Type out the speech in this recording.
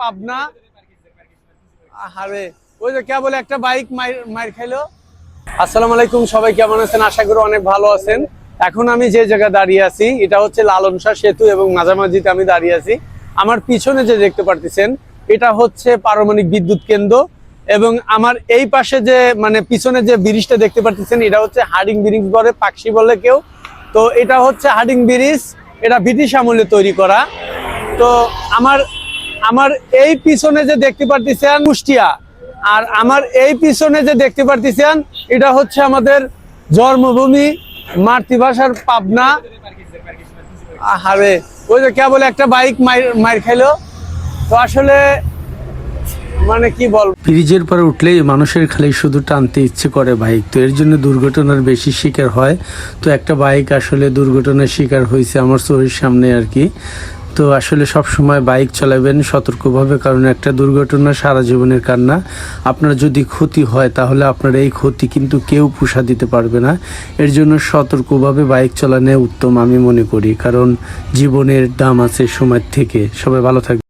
পাবনা। আরে ওই যে কে বলে একটা বাইক মার খাইলো। আসসালামু আলাইকুম, সবাই কেমন আছেন? আশা করি অনেক ভালো আছেন। এখন আমি যে জায়গায় দাঁড়িয়ে আছি, এটা হচ্ছে লালন শাহ সেতু এবং মাঝামাঝিতে আমি দাঁড়িয়ে আছি। আমার পিছনে যে দেখতে পারতেছেন, এটা হচ্ছে পারমাণবিক বিদ্যুৎ কেন্দ্র এবং আমার এই পাশে যে মানে পিছনে যে ব্রিজটা দেখতে পারতেছেন, এটা হচ্ছে হার্ডিং ব্রিজ বলে, পাকশি বলে কেউ। তো এটা হচ্ছে হার্ডিং ব্রিজ, এটা ব্রিটিশ আমলে তৈরি করা। তো আমার আমার এই পিছনে যে দেখতে পারতেছেন কুষ্টিয়া, আর আমার এই পিছনে যে দেখতে পারতেছেন, এটা হচ্ছে আমাদের জন্মভূমি, মাতৃভাষার পাবনা। আরে ওই যে কে বলে একটা বাইক মার খাইলো। তো আসলে মানে কি বল ব্রিজের পরে উঠলেই মানুষের খালি শুধু টানতে ইচ্ছে করে বাইক। তো এর জন্য দুর্ঘটনার বেশি শিকার হয়। তো একটা বাইক আসলে দুর্ঘটনার শিকার হয়েছে আমার চোখের সামনে আর কি। তো আসলে সব সময় বাইক চালাবেন সতর্কভাবে, কারণ একটা দুর্ঘটনা সারা জীবনের কান্না। আপনার যদি ক্ষতি হয়, তাহলে আপনার এই ক্ষতি কিন্তু কেউ পুষা দিতে পারবে না। এর জন্য সতর্কভাবে বাইক চালানো উত্তম আমি মনে করি, কারণ জীবনের দাম আছে সময় থেকে। সবাই ভালো থাকবে